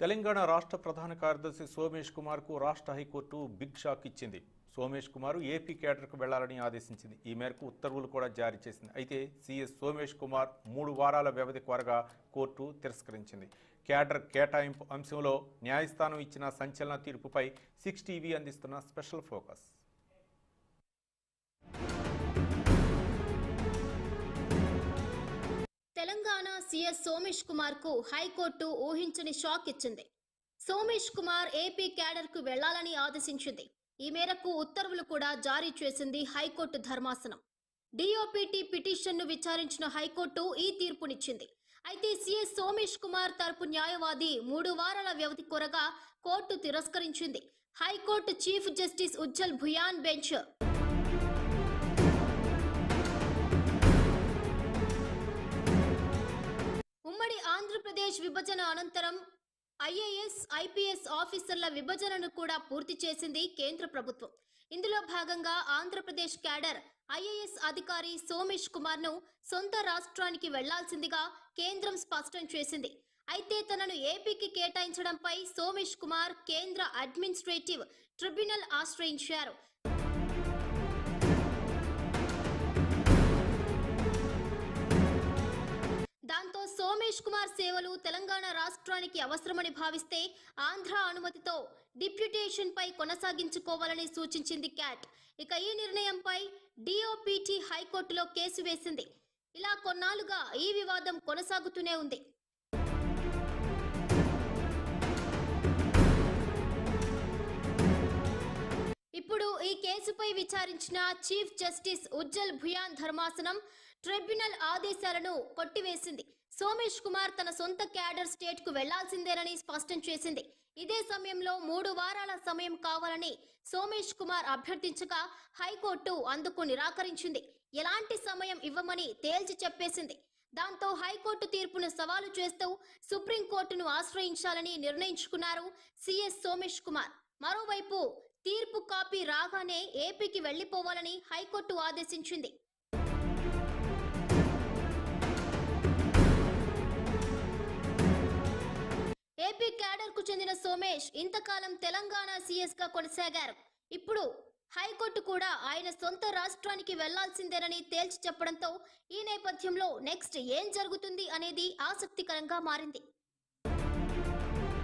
తెలంగాణ రాష్ట్ర ప్రధాన కార్యదర్శి సోమేష్ కుమార్కు రాష్ట్ర హైకోర్టు బిగ్ షాక్ ఇచ్చింది. సోమేష్ కుమార్ ఏపీ కేడర్కు వెళ్ళాలని ఆదేశించింది. ఈ మేరకు ఉత్తర్వులు కూడా జారీ చేసింది. అయితే సీఎస్ సోమేష్ కుమార్ మూడు వారాల వ్యవధి కోరగా కోర్టు తిరస్కరించింది. కేడర్ కేటాయింపు అంశంలో న్యాయస్థానం ఇచ్చిన సంచలన తీర్పుపై సిక్స్ టీవీ అందిస్తున్న special focus. Telangana CS Somesh కుమార్కు high court ఊహించని షాక్ ఇచ్చింది. సోమేష్ కుమార్ ఏపీ క్యాడర్కు వెళ్ళాలని ఆదేశించింది. ఈ మేరకు ఉత్తర్వులు కూడా జారీ చేసింది హైకోర్టు ధర్మాసనం. డిఓపిటి పిటిషన్ను విచారించిన హైకోర్టు ఈ తీర్పునిచ్చింది. అయితే సీఎస్ సోమేష్ కుమార్ తరపు న్యాయవాది మూడు వారాల వ్యవధి కోరగా కోర్టు తిరస్కరించింది. High court chief justice Ujjal Bhuyan bench Andhra Pradesh విభజన అనంతరం ఐఏఎస్ ఐపీఎస్ ఆఫీసర్ల విభజనను కూడా పూర్తి చేసింది కేంద్ర ప్రభుత్వం. ఇందులో భాగంగా ఆంధ్రప్రదేశ్ క్యాడర్ ఐఏఎస్ అధికారి సోమేష్ కుమార్ను సొంత రాష్ట్రానికి వెళ్ళాల్సిందిగా కేంద్రం స్పష్టం చేసింది. అయితే తనను ఏపీకి కేటాయించడంపై సోమేష్ కుమార్ కేంద్ర అడ్మినిస్ట్రేటివ్ ట్రిబ్యునల్ ఆశ్రయించారు. దాంతో కుమార్ సేవలు తెలంగాణ రాష్ట్రానికి అవసరమని భావిస్తే ఆంధ్ర అనుమతితో డిప్యూటేషన్పై కొనసాగించుకోవాలని సూచించింది క్యాట్. ఇక ఈ నిర్ణయంపై డిఓపిటి హైకోర్టులో కేసు వేసింది. ఇలా కొన్నాళ్ళుగా ఈ వివాదం కొనసాగుతూనే ఉంది. ఇప్పుడు ఈ కేసుపై విచారించిన చీఫ్ జస్టిస్ ఉజ్జల్ భుయాన్ ధర్మాసనం ట్రిబ్యునల్ ఆదేశాలను కొట్టివేసింది. సోమేష్ కుమార్ తన సొంత క్యాడర్ స్టేట్కు వెళ్ళాల్సిందేనని స్పష్టం చేసింది. ఇదే సమయంలో మూడు వారాల సమయం కావాలని సోమేష్ కుమార్ అభ్యర్థించగా హైకోర్టు అందుకు నిరాకరించింది. ఎలాంటి సమయం ఇవ్వమని తేల్చి చెప్పేసింది. దాంతో హైకోర్టు తీర్పును సవాలు చేస్తూ సుప్రీంకోర్టును ఆశ్రయించాలని నిర్ణయించుకున్నారు సీఎస్ సోమేష్ కుమార్. మరోవైపు తీర్పు కాపీ రాగానే ఏపీకి వెళ్ళిపోవాలని హైకోర్టు ఆదేశించింది. చెందిన సోమేష్ ఇంతకాలం తెలంగాణ సీఎస్గా కొనసాగారు. ఇప్పుడు హైకోర్టు కూడా ఆయన సొంత రాష్ట్రానికి వెళ్ళాల్సిందేనని తేల్చి చెప్పడంతో ఈ నేపథ్యంలో నెక్స్ట్ ఏం జరుగుతుంది అనేది ఆసక్తికరంగా మారింది.